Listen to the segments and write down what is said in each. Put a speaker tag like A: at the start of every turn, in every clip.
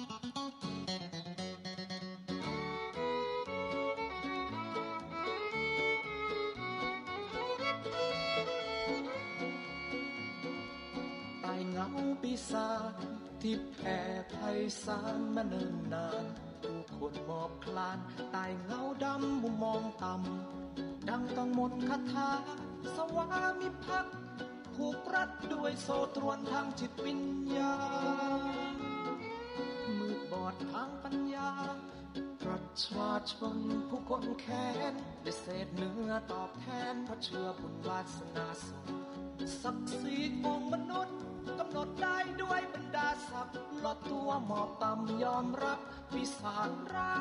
A: ตายเงาปีศาจที่แผ่ไพศาลมาเนิ่นนานผู้คนมอบคลานตายเงาดำมุมมองต่ำดังต้องมนคาถาสวามิภักดิ์ผูกรัดด้วยโซตรวนทางจิตวิญญาณ ทางปัญญา ประชาชนผู้คนแค้นได้เศษเนื้อตอบแทนเพราะเชื่อบุญวาสนาสงศักดิ์ศรีของมนุษย์กำหนดได้ด้วยบรรดาศักดิ์ลดตัวหมอบต่ำยอมรับปีศาจร้า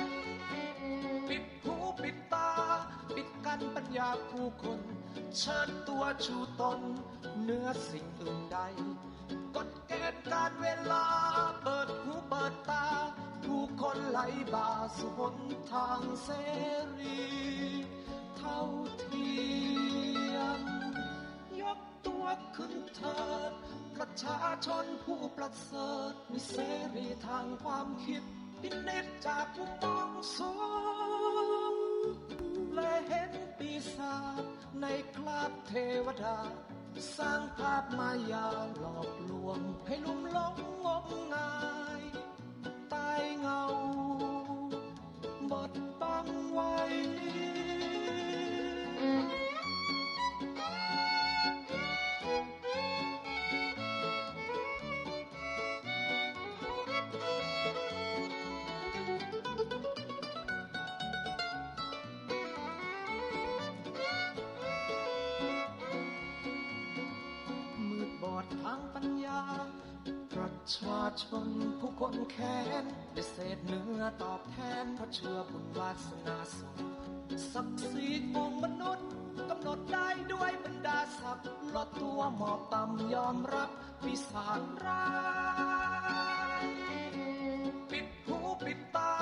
A: ยปิดหูปิดตา ปิดกันปัญญาผู้คน เชิญตัวชูตนเนื้อสิ่งอื่นใด การเวลาเปิดหูเปิดตา ผู้คนไหลบ่าสู่หนทางเสรี เท่าเทียม ยกตัวขึ้นเถิด ประชาชนผู้ประเสริฐมีเสรีทางความคิดพินิจจากมุมมองสูงและเห็นปีศาจในคราบเทวดา สร้างภาพมายาหลอกลวง ให้ลุ่มหลงงมงายตายเงา บดบังไว้าชนผู้คนแค้นได้เศษเนื้อตอบแทนเพราะเชื่อบุญวาสนาส่งศักดิ์ศรีของมนุษย์กำหนดได้ด้วยบรรดาศักดิ์ลดตัวหมอบต่ำยอมรับปีศาจร้ายปิดหูปิดตา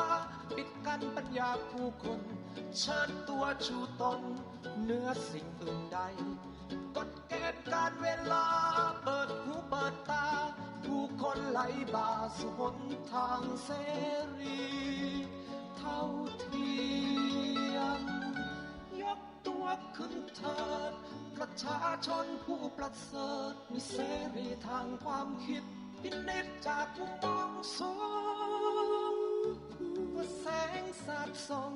A: ปิดกันปัญญาผู้คนเชิญตัวชูตนเนื้อสิ่งอื่นใดกฎเกณฑ์การเวลาเปิดหูเปิดตา คนไหลบาสหนทางเสรี เท่าเทียมยกตัวขึ้นเถิดประชาชนผู้ประเสริฐมีเสรีทางความคิดพินิจจากมุมมองสงว่าแสงสาดส่อง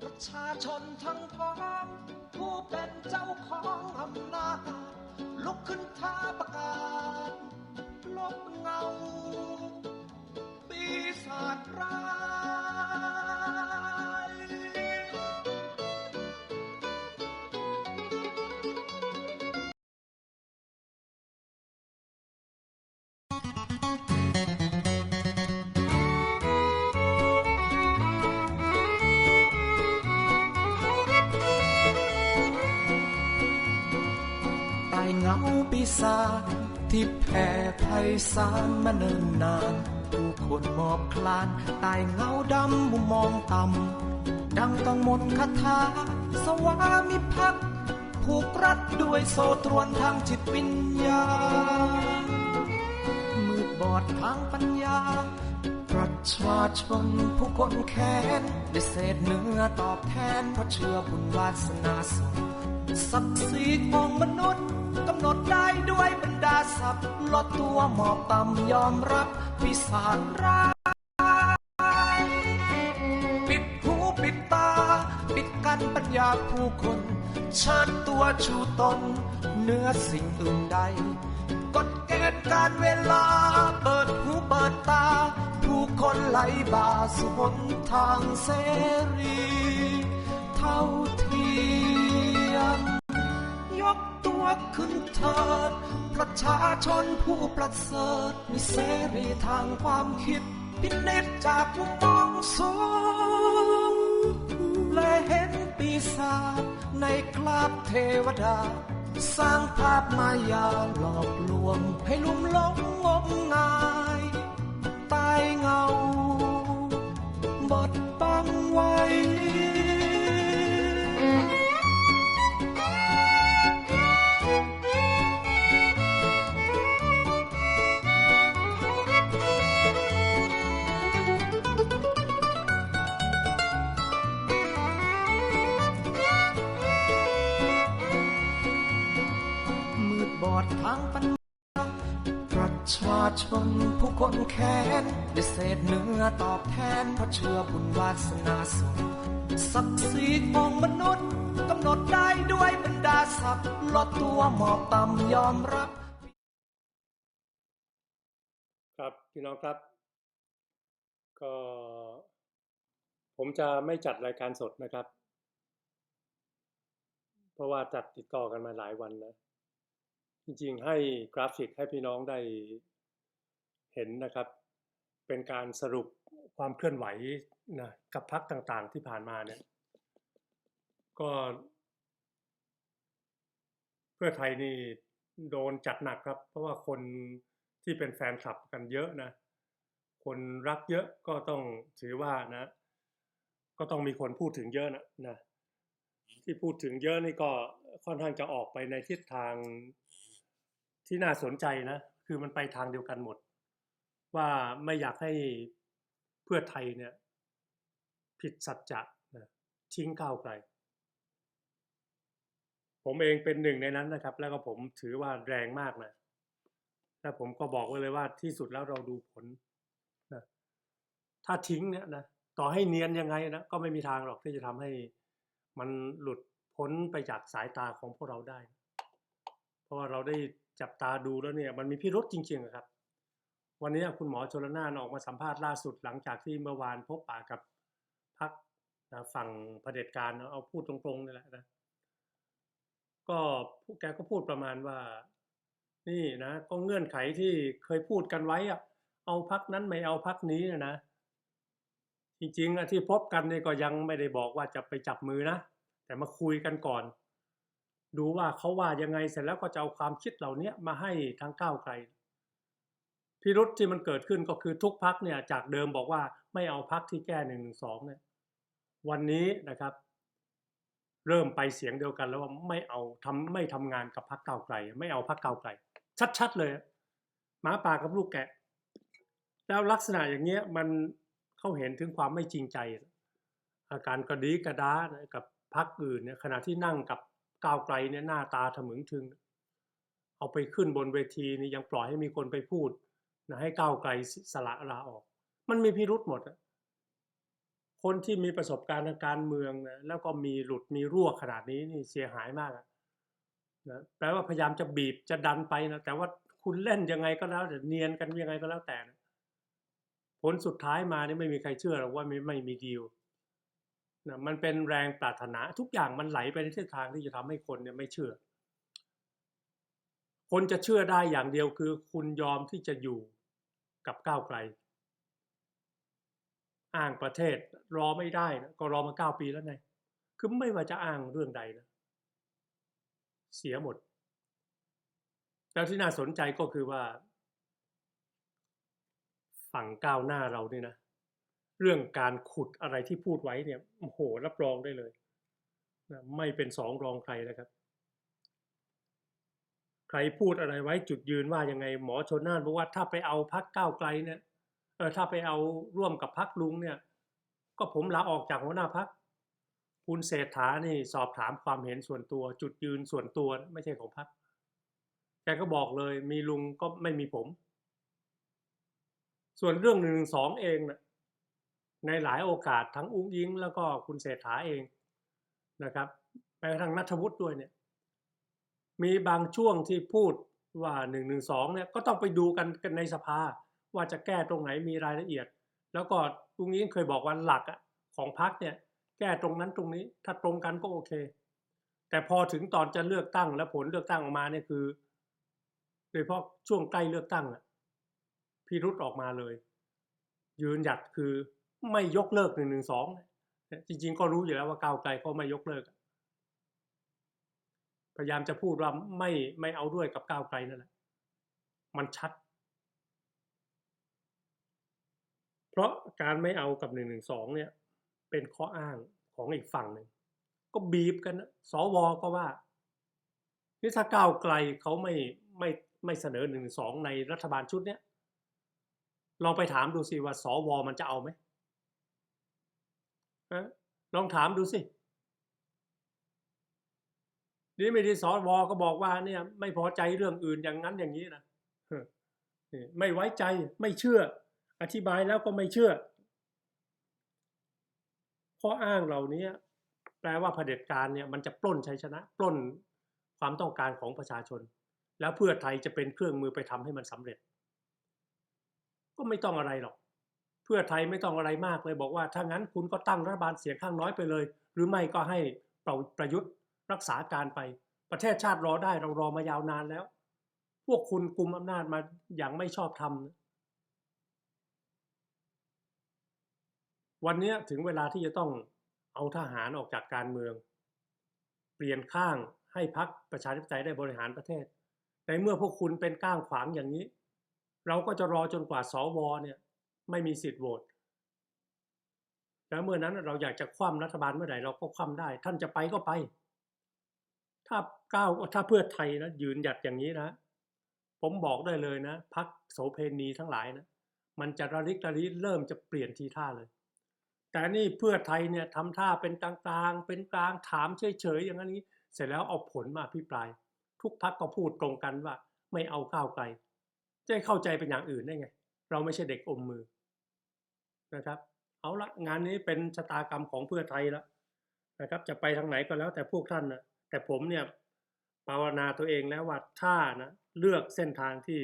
A: ประชาชนทั้งพ้องผู้เป็นเจ้าของอำนาจลุกขึ้นท้าประกาศ ลบเงาปีศาจ ที่แผ่ไพศาลมาเนิ่นนาน ผู้คนมอบคลานตายเงาดำมุมมองต่ำดังต้องมนคาถาสวามิภักดิ์ผูกรัดด้วยโซตรวนทางจิตวิญญาณมืดบอดทางปัญญา ประชาชนผู้คนแค้นได้เศษเนื้อตอบแทนเพราะเชื่อบุญวาสนาส่งศักดิ์ศรีของมนุษย์ำหนดได้ด้วยบรรดาศักดิ์ลดตัวหมอบต่ำยอมรับปีศาจร้ายปิดหูปิดตา ปิดกันปัญญาผู้คนเชิญตัวชูตนเนื้อสิ่งอื่นใดกฎเกณฑ์การเวลา เปิดหูเปิดตา ผู้คนไหลบ่าสู่หนทางเสรี เท่าเท กตัวขึ้นเถิดประชาชนผู้ประเสริฐมีเสรีทางความคิด พินิจจากมุมมองสูงและเห็นปีศาจในคราบเทวดา สร้างภาพมายาหลอกลวง ให้ลุ่มหลงงมงายตายเงา บดบังไว้ ชนผู้คนแค้นได้เศษเนื้อตอบแทนเพราะเชื่อบุญวาสนาส่งศักดิ์ศรีของมนุษย์กำหนดได้ด้วยบรรดาศักดิ์ลดตัวหมอบต่ำยอมรับ
B: ครับพี่น้องครับ ก็ ผมจะไม่จัดรายการสดนะครับ เพราะว่าจัดติดต่อกันมาหลายวันนะจริงๆ ให้กราฟิกให้พี่น้องได้ เห็นนะครับ เป็นการสรุปความเคลื่อนไหวนะกับพักต่างๆที่ผ่านมาเนี่ยก็เพื่อไทยนี่โดนจัดหนักครับ เพราะว่าคนที่เป็นแฟนคลับกันเยอะนะ คนรักเยอะก็ต้องถือว่านะ ก็ต้องมีคนพูดถึงเยอะนะนะที่พูดถึงเยอะนี่ก็ค่อนข้างจะออกไปในทิศทางที่น่าสนใจนะ คือมันไปทางเดียวกันหมด ว่าไม่อยากให้เพื่อไทยเนี่ยผิดสัจจะนะทิ้งก้าวไกล ผมเองเป็นหนึ่งในนั้นนะครับ แล้วก็ผมถือว่าแรงมากนะและผมก็บอกไว้เลยว่าที่สุดแล้วเราดูผลนะถ้าทิ้งเนี่ยนะต่อให้เนียนยังไงนะก็ไม่มีทางหรอกที่จะทำให้มันหลุดพ้นไปจากสายตาของพวกเราได้ เพราะว่าเราได้จับตาดูแล้วเนี่ย มันมีพิรุษจริงๆครับ วันนี้คุณหมอชลนานออกมาสัมภาษณ์ล่าสุดหลังจากที่เมื่อวานพบปะกับพักนะฝั่งเผด็จการเอาพูดตรงๆนี่แหละนะก็แกก็พูดประมาณว่า นี่นะก็เงื่อนไขที่เคยพูดกันไว้อะเอาพักนั้นไม่เอาพักนี้นะนะจริงๆอะที่พบกันเนี่ยก็ยังไม่ได้บอกว่าจะไปจับมือนะแต่มาคุยกันก่อน ดูว่าเขาว่ายังไงเสร็จแล้วก็จะเอาความคิดเหล่านี้มาให้ทางก้าวไกล พิรุษที่มันเกิดขึ้นก็คือทุกพักเนี่ยจากเดิมบอกว่าไม่เอาพักที่แก้หนึ่งสองเนี่ยวันนี้นะครับ เริ่มไปเสียงเดียวกันแล้วว่าไม่เอาทำไม่ทำงานกับพักเก้าไกล ไม่เอาพักเก้าไกล ชัด ๆ เลยหมาป่ากับลูกแกะ แล้วลักษณะอย่างเงี้ยมันเขาเห็นถึงความไม่จริงใจ อาการกระดีกระดานะกับพักอื่นเนี่ยขณะที่นั่งกับก้าวไกลเนี่ยหน้าตาถมึงถึง เอาไปขึ้นบนเวทีนี่ยังปล่อยให้มีคนไปพูด นะให้ก้าวไกลสละลาออก มันมีพิรุษหมด คนที่มีประสบการณ์ทางการเมืองนะแล้วก็มีหลุดมีรั่วขนาดนี้นี่เสียหายมากอะนะแปลว่าพยายามจะบีบจะดันไปนะแต่ว่าคุณเล่นยังไงก็แล้วแต่เนียนกันยังไงก็แล้วแต่นะผลสุดท้ายมานี่ไม่มีใครเชื่อหรอกว่าไม่ไม่มีดีลนะมันเป็นแรงปรารถนาทุกอย่างมันไหลไปในทิศทางที่จะทำให้คนเนี่ยไม่เชื่อ คนจะเชื่อได้อย่างเดียวคือ คุณยอมที่จะอยู่ กับก้าวไกล อ้างประเทศรอไม่ได้นะก็รอมาเก้าปีแล้วไงคือไม่ว่าจะอ้างเรื่องใดนะ เสียหมด แล้วที่น่าสนใจก็คือว่า ฝั่งก้าวหน้าเรานี่นะ เรื่องการขุดอะไรที่พูดไว้เนี่ยโอ้โหรับรองได้เลยนะไม่เป็นสองรองใครนะครับ ใครพูดอะไรไว้จุดยืนว่ายังไงหมอชนน่านบอกว่าถ้าไปเอาพักก้าวไกลเนี่ยเออถ้าไปเอาร่วมกับพักลุงเนี่ย ก็ผมลาออกจากหัวหน้าพักคุณเศรษฐานี่สอบถามความเห็นส่วนตัว จุดยืนส่วนตัวไม่ใช่ของพักแกก็บอกเลย มีลุงก็ไม่มีผม ส่วนเรื่องหนึ่งสองเองนะในหลายโอกาสทั้งอุ้งยิงแล้วก็คุณเศรษฐาเองนะครับไปทางนัทวุฒิด้วยเนี่ย มีบางช่วงที่พูดว่าหนึ่งหนึ่งสองเนี่ยก็ต้องไปดูกันกันในสภา ว่าจะแก้ตรงไหนมีรายละเอียด แล้วก็ตรงนี้เคยบอกว่าหลักอะของพักเนี่ยแก้ตรงนั้นตรงนี้ ถ้าตรงกันก็โอเค แต่พอถึงตอนจะเลือกตั้งและผลเลือกตั้งออกมาเนี่ยคือ โดยเฉพาะช่วงใกล้เลือกตั้งอะพิรุษออกมาเลย ยืนหยัดคือไม่ยกเลิกหนึ่งหนึ่งสองจริง ๆ ก็รู้อยู่แล้วว่าก้าวไกลเขาไม่ยกเลิก พยายามจะพูดว่าไม่ไม่เอาด้วยกับก้าวไกลนั่นแหละ มันชัด เพราะการไม่เอากับหนึ่งหนึ่งสองเนี่ย เป็นข้ออ้างของอีกฝั่งหนึ่ง ก็บีบกันนะสวก็ว่านี่ถ้าก้าวไกลเขาไม่ไม่ไม่เสนอหนึ่งสองในรัฐบาลชุดเนี้ยลองไปถามดูสิว่าสวมันจะเอาไหมลองถามดูสิ นี่ไม่ดีสวก็บอกว่าเนี่ยไม่พอใจเรื่องอื่นอย่างนั้นอย่างนี้นะไม่ไว้ใจไม่เชื่อ อธิบายแล้วก็ไม่เชื่อข้ออ้างเหล่านี้แปลว่าเผด็จการเนี่ยมันจะปล้นชัยชนะ ปล้นความต้องการของประชาชน แล้วเพื่อไทยจะเป็นเครื่องมือไปทำให้มันสำเร็จ ก็ไม่ต้องอะไรหรอก เพื่อไทยไม่ต้องอะไรมากเลยบอกว่าถ้างั้นคุณก็ตั้งรัฐบาลเสียงข้างน้อยไปเลย หรือไม่ก็ให้ประประยุทธ์ รักษาการไป ประเทศชาติรอได้เรารอมายาวนานแล้ว พวกคุณกุมอำนาจมาอย่างไม่ชอบธรรมวันนี้ถึงเวลาที่จะต้องเอาทหารออกจากการเมือง เปลี่ยนข้างให้พักประชาธิปไตยได้บริหารประเทศ ในเมื่อพวกคุณเป็นก้างขวางอย่างนี้ เราก็จะรอจนกว่าสวเนี่ยไม่มีสิทธิ์โหวตแล้วเมื่อนั้นเราอยากจะคว่ำรัฐบาลเมื่อไหร่เราก็คว่ำได้ ท่านจะไปก็ไป ถ้าก้าวถ้าเพื่อไทยนะยืนหยัดอย่างนี้นะผมบอกได้เลยนะพักโสเพณีทั้งหลายนะมันจะระลิกระลิเริ่มจะเปลี่ยนทีท่าเลย แต่นี่เพื่อไทยเนี่ยทำท่าเป็นกลางๆ เป็นกลางถามเฉยๆอย่างนี้ เสร็จแล้วเอาผลมาพิปราย ทุกพักก็พูดตรงกันว่า ไม่เอาก้าวไกลจะเข้าใจเป็นอย่างอื่นได้ไง เราไม่ใช่เด็กอมมือนะครับ เอาละงานนี้เป็นชะตากรรมของเพื่อไทยแล้วนะครับ จะไปทางไหนก็แล้วแต่พวกท่านนะ แต่ผมเนี่ยภาวนาตัวเองแล้วว่าถ้านะเลือกเส้นทางที่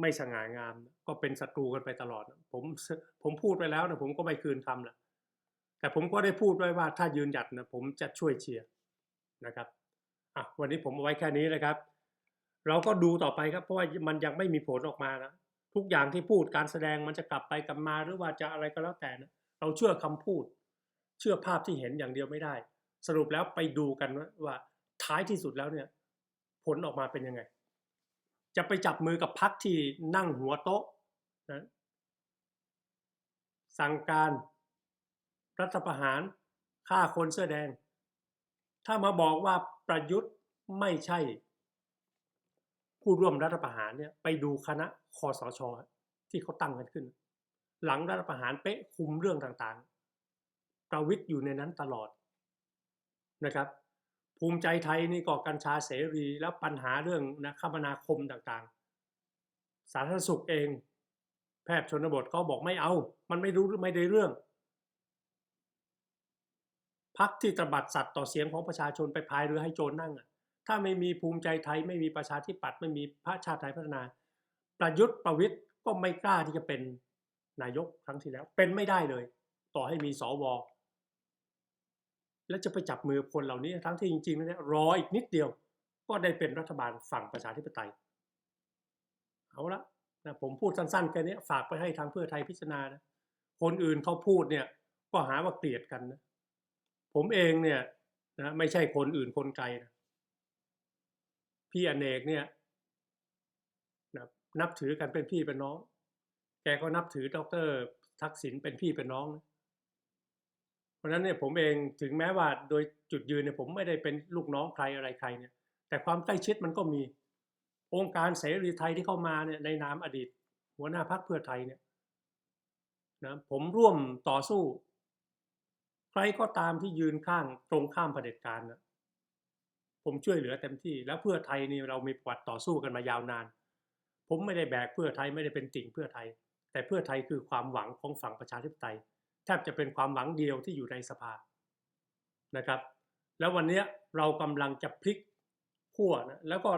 B: ไม่สง่างาม ก็เป็นศัตรูกันไปตลอด ผมผมพูดไปแล้วนะผมก็ไม่คืนคำละแต่ผมก็ได้พูดไว้ว่าถ้ายืนหยัดนะผมจะช่วยเชียร์นะครับอะวันนี้ผมเอาไว้แค่นี้นะครับ เราก็ดูต่อไปครับเพราะว่ามันยังไม่มีผลออกมานะทุกอย่างที่พูดการแสดงมันจะกลับไปกลับมาหรือว่าจะอะไรก็แล้วแต่นะเราเชื่อคำพูด เชื่อภาพที่เห็นอย่างเดียวไม่ได้ สรุปแล้วไปดูกันว่าท้ายที่สุดแล้วเนี่ยผลออกมาเป็นยังไง จะไปจับมือกับพักที่นั่งหัวโต๊ะนะสั่งการรัฐประหารฆ่าคนเสื้อแดง ถ้ามาบอกว่าประยุทธ์ไม่ใช่ ผู้ร่วมรัฐประหารเนี่ยไปดูคณะคอสชที่เขาตั้งกันขึ้น หลังรัฐประหารเป๊ะคุมเรื่องต่างๆ ประวิทย์อยู่ในนั้นตลอด นะครับ ภูมิใจไทยนี่ก็กัญชาเสรีแล้วปัญหาเรื่องนะคมนาคมต่างๆ สาธารณสุขเอง แพทย์ชนบทเขาบอกไม่เอา มันไม่รู้ไม่ได้เรื่องพักที่ตบัดสัตว์ต่อเสียงของประชาชนไปพายเรือให้โจรนั่งอะถ้าไม่มีภูมิใจไทยไม่มีประชาธิปัตย์ไม่มีพระชาติไทยพัฒนา ประยุทธ์ประวิทย์ก็ไม่กล้าที่จะเป็นนายกครั้งที่แล้ว เป็นไม่ได้เลย ต่อให้มีสว แล้วจะไปจับมือคนเหล่านี้ทั้งที่จริงๆแล้วเนี่ยรออีกนิดเดียว ก็ได้เป็นรัฐบาลฝั่งประชาธิปไตย เอาละนะผมพูดสั้นๆแค่นี้ฝากไปให้ทางเพื่อไทยพิจารณานะคนอื่นเขาพูดเนี่ยก็หาว่าเกลียดกันนะผมเองเนี่ยนะไม่ใช่คนอื่นคนไกลนะพี่อเนกเนี่ยนะนับถือกันเป็นพี่เป็นน้อง แกก็นับถือดรทักษิณเป็นพี่เป็นน้องนะ ราะฉะนั้นเนี่ยผมเองถึงแม้ว่าโดยจุดยืนเนี่ยผมไม่ได้เป็นลูกน้องใครอะไรใครเนี่ย แต่ความใกล้ชิดมันก็มีองค์การเสรีไทยที่เข้ามาเนี่ยในนามอดีต หัวหน้าพรรคเพื่อไทยเนี่ยนะผมร่วมต่อสู้ ใครก็ตามที่ยืนข้างตรงข้ามเผด็จการนะผมช่วยเหลือเต็มที่ แล้วเพื่อไทยนี่เรามีประวัติต่อสู้กันมายาวนาน ผมไม่ได้แบกเพื่อไทยไม่ได้เป็นติ่งเพื่อไทย แต่เพื่อไทยคือความหวังของฝั่งประชาธิปไตย แทบจะเป็นความหวังเดียวที่อยู่ในสภานะครับ แล้ววันนี้เรากำลังจะพลิกขั้วนะแล้วก็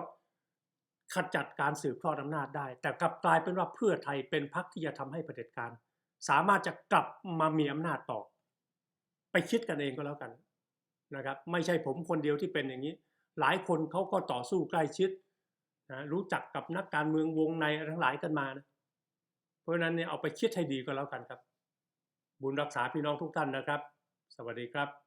B: ขจัดการสืบทอดอำนาจได้ แต่กลับกลายเป็นว่าเพื่อไทยเป็นพรรคที่จะทำให้เผด็จการ สามารถจะกลับมามีอำนาจต่อ ไปคิดกันเองก็แล้วกันนะครับ ไม่ใช่ผมคนเดียวที่เป็นอย่างนี้ หลายคนเขาก็ต่อสู้ใกล้ชิดนะรู้จักกับนักการเมืองวงในทั้งหลายกันมานะเพราะฉะนั้นเนี่ยเอาไปคิดให้ดีก็แล้วกันครับ บุญรักษาพี่น้องทุกท่านนะครับ สวัสดีครับ